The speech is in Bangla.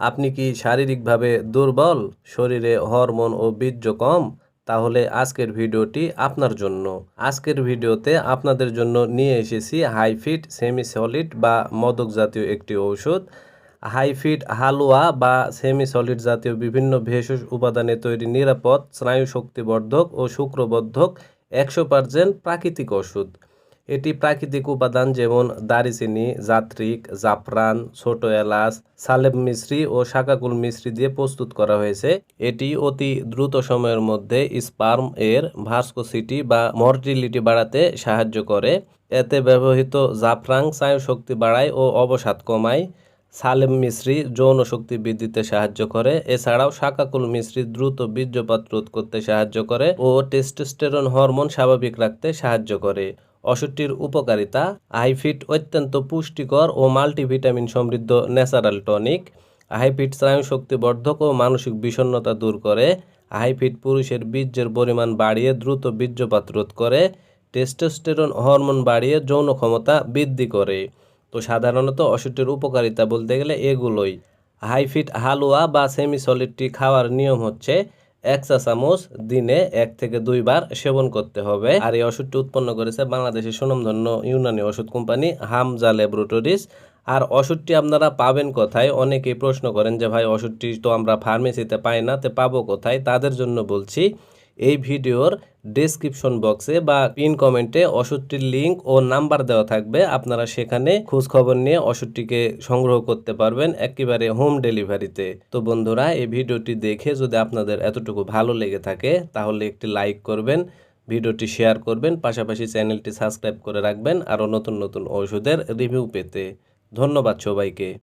আপনি কি শারীরিকভাবে দুর্বল, শরীরে হরমোন ও বীর্য কম? তাহলে আজকের ভিডিওটি আপনার জন্য। আজকের ভিডিওতে আপনাদের জন্য নিয়ে এসেছি হাইফিট সেমি সলিড বা মদক জাতীয় একটি ঔষধ। হাইফিট হালুয়া বা সেমি সলিড জাতীয় বিভিন্ন ভেষজ উপাদানে তৈরি নিরাপদ স্নায়ু শক্তিবর্ধক ও শুক্রবর্ধক একশো পার্সেন্ট প্রাকৃতিক ওষুধ এটি প্রাকৃতিক উপাদান যেমন দারিচিনি, জাত্রিক, জাফরান, ছোট এলাচ, সালেব মিশ্রি ও শাকাকুল মিশ্রি দিয়ে প্রস্তুত করা হয়েছে। এটি অতি দ্রুত সময়ের মধ্যে স্পার্ম এর ভাস্কোসিটি বা মর্টিলিটি বাড়াতে সাহায্য করে। এতে ব্যবহৃত জাফরাং স্নায়ু শক্তি বাড়ায় ও অবসাদ কমায়। সালেম মিশ্রি যৌন শক্তি বৃদ্ধিতে সাহায্য করে। এছাড়াও শাকাকুল মিশ্রি দ্রুত বীর্যপাত রোধ করতে সাহায্য করে ও টেস্টোস্টেরন হরমোন স্বাভাবিক রাখতে সাহায্য করে। ওষুধটির উপকারিতা হাইফিট অত্যন্ত পুষ্টিকর ও মাল্টিভিটামিন সমৃদ্ধ ন্যাচারাল টনিক হাইফিট স্নায়ু শক্তিবর্ধক ও মানসিক বিষণ্ণতা দূর করে হাইফিট পুরুষের বীর্যের পরিমাণ বাড়িয়ে দ্রুত বীর্যপাত রোধ করে, টেস্টোস্টেরন হরমোন বাড়িয়ে যৌন ক্ষমতা বৃদ্ধি করে। তো সাধারণত ওষুধটির উপকারিতা বলতে গেলে এগুলোই। হাইফিট হালুয়া বা সেমি সলিডটি খাওয়ার নিয়ম হচ্ছে এক চা চামচ দিনে এক থেকে দুইবার সেবন করতে হবে। আর এই ওষুধটি উৎপন্ন করেছে বাংলাদেশের সুনামধন্য ইউনানি ওষুধ কোম্পানি হামজা ল্যাবরেটরিজ। আর ওষুধটি আপনারা পাবেন কোথায়? অনেকেই প্রশ্ন করেন যে, ভাই, ওষুধটি তো আমরা ফার্মেসিতে পাই না, তে পাবো কোথায়? তাদের জন্য বলছি এই ভিডিওর ডেসক্রিপশন বক্সে বা পিন কমেন্টে ওষুধটির লিংক ও নাম্বার দেওয়া থাকবে। আপনারা সেখানে খোঁজ খবর নিয়ে ওষুধটিকে সংগ্রহ করতে পারবেন একেবারে হোম ডেলিভারিতে তো। বন্ধুরা, এই ভিডিওটি দেখে যদি আপনাদের এতটুকু ভালো লেগে থাকে, তাহলে একটি লাইক করবেন, ভিডিওটি শেয়ার করবেন, পাশাপাশি চ্যানেলটি সাবস্ক্রাইব করে রাখবেন, আরও নতুন নতুন ওষুধের রিভিউ পেতে। ধন্যবাদ সবাইকে।